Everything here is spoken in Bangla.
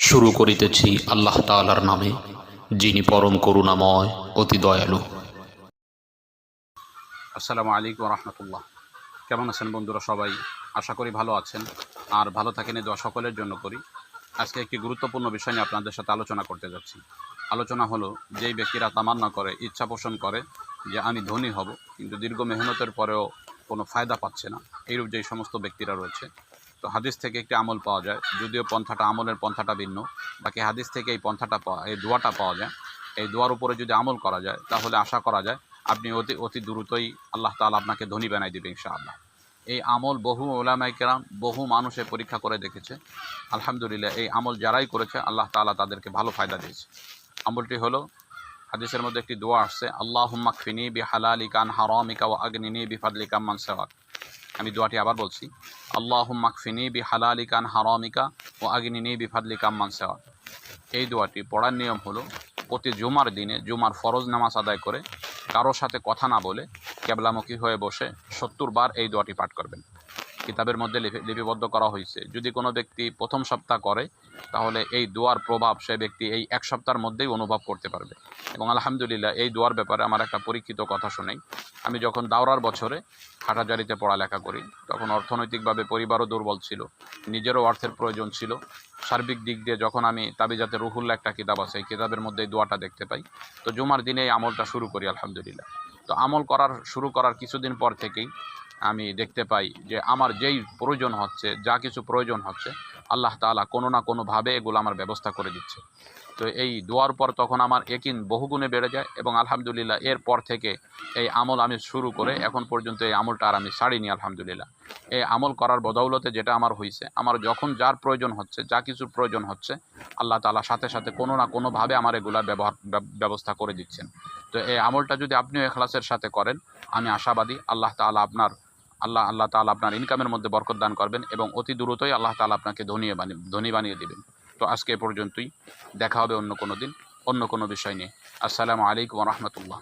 শুরু করিতেছি আল্লাহ তাআলার নামে, যিনি পরম করুণাময়, অতি দয়ালু। আসসালামু আলাইকুম রহমতুল্লাহ। কেমন আছেন বন্ধুরা সবাই? আশা করি ভালো আছেন। আর ভালো থাকেন দোয়া সকলের জন্য করি। আজকে একটি গুরুত্বপূর্ণ বিষয় নিয়ে আপনাদের সাথে আলোচনা করতে যাচ্ছি। আলোচনা হলো, যেই ব্যক্তিরা তামান্না করে, ইচ্ছা পোষণ করে যে আমি ধনী হব, কিন্তু দীর্ঘ মেহনতের পরেও কোনো ফায়দা পাচ্ছে না, এইরূপ যেই সমস্ত ব্যক্তিরা রয়েছে তো হাদিস থেকে একটি আমল পাওয়া যায়। যদিও পন্থাটা আমলের পন্থাটা ভিন্ন। বাকি হাদিস থেকে এই পন্থাটা পাওয়া এই দোয়াটা পাওয়া যায়। এই দোয়ার উপরে যদি আমল করা যায়, তাহলে আশা করা যায় আপনি অতি অতি দ্রুতই আল্লাহ তাআলা আপনাকে ধনী বানাই দেবে ইনশাআল্লাহ। এই আমল বহু ওলামাই কেরাম, বহু মানুষে পরীক্ষা করে দেখেছে। আলহামদুলিল্লাহ, এই আমল যারাই করেছে, আল্লাহ তাআলা তাদেরকে ভালো ফায়দা দিয়েছে। আমলটি হলো হাদিসের মধ্যে একটি দোয়া আসছে আল্লাহ হুম্মাকফিনি বি হালালিকা আন হারামিকা ও আগনিনি বি ফাদলিকা মান সাওয়াক। আমি দোয়াটি আবার বলছি আল্লাহ হুম্মাকফিনি বি হালালিকা আন হারামিকা ও আগনিনি বি ফাদলিকা মান সাওয়াক। এই দোয়াটি পড়ার নিয়ম হলো, প্রতি জুমার দিনে জুমার ফরজ নামাজ আদায় করে কারোর সাথে কথা না বলে ক্যাবলামুখী হয়ে বসে সত্তর বার এই দোয়াটি পাঠ করবেন। কিতাবের মধ্যে লিপি- লিপিবদ্ধ করা হয়েছে। যদি কোনো ব্যক্তি প্রথম সপ্তাহ করে, তাহলে এই দোয়ার প্রভাব সে ব্যক্তি এই এক সপ্তাহের মধ্যেই অনুভব করতে পারবে। এবং আলহামদুলিল্লাহ, এই দোয়ার ব্যাপারে আমার একটা পরীক্ষিত কথা শোনাই, আমি যখন দাওরার বছরে হাটাজারিতে পড়ালেখা করি, তখন অর্থনৈতিকভাবে পরিবারও দুর্বল ছিল, নিজেরও অর্থের প্রয়োজন ছিল। সার্বিক দিক দিয়ে যখন আমি তাবিজাতে রুহুল্লা একটা কিতাব আছে, এই কিতাবের মধ্যে এই দোয়াটা দেখতে পাই, তো জুমার দিনে এই আমলটা শুরু করি, আলহামদুলিল্লাহ। তো আমল করার, শুরু করার কিছুদিন পর থেকেই আমি দেখতে পাই যে আমার যেই প্রয়োজন হচ্ছে, যা কিছু প্রয়োজন হচ্ছে, আল্লাহ তাআলা কোনো না কোনোভাবে এগুলো আমার ব্যবস্থা করে দিচ্ছে। তো এই দোয়ার পর তখন আমার একিন বহুগুণে বেড়ে যায় এবং আলহামদুলিল্লাহ এরপর থেকে এই আমল আমি শুরু করে এখন পর্যন্ত এই আমলটা আর আমি ছাড়িনি আলহামদুলিল্লাহ। এই আমল করার বদৌলতে যেটা আমার হয়েছে আমার যখন যার প্রয়োজন হচ্ছে, যা কিছু প্রয়োজন হচ্ছে, আল্লাহ তাআলা সাথে সাথে কোনো না কোনোভাবে আমার এগুলার ব্যবহার ব্যব- ব্যবস্থা করে দিচ্ছেন। তো এই আমলটা যদি আপনিও এখলাসের সাথে করেন, আমি আশাবাদী আল্লাহ তাআলা আপনার আল্লাহ আল্লাহ তালা আপনার ইনকামের মধ্যে বরকত দান করবেন এবং অতি দ্রুতই আল্লাহ তালা আপনাকে ধনী বানিয়ে ধনী বানিয়ে দেবেন। তো আজকে এ পর্যন্তই। দেখা হবে অন্য কোনো দিন, অন্য কোনো বিষয় নিয়ে। আসসালামু আলাইকুম রহমতুল্লাহ।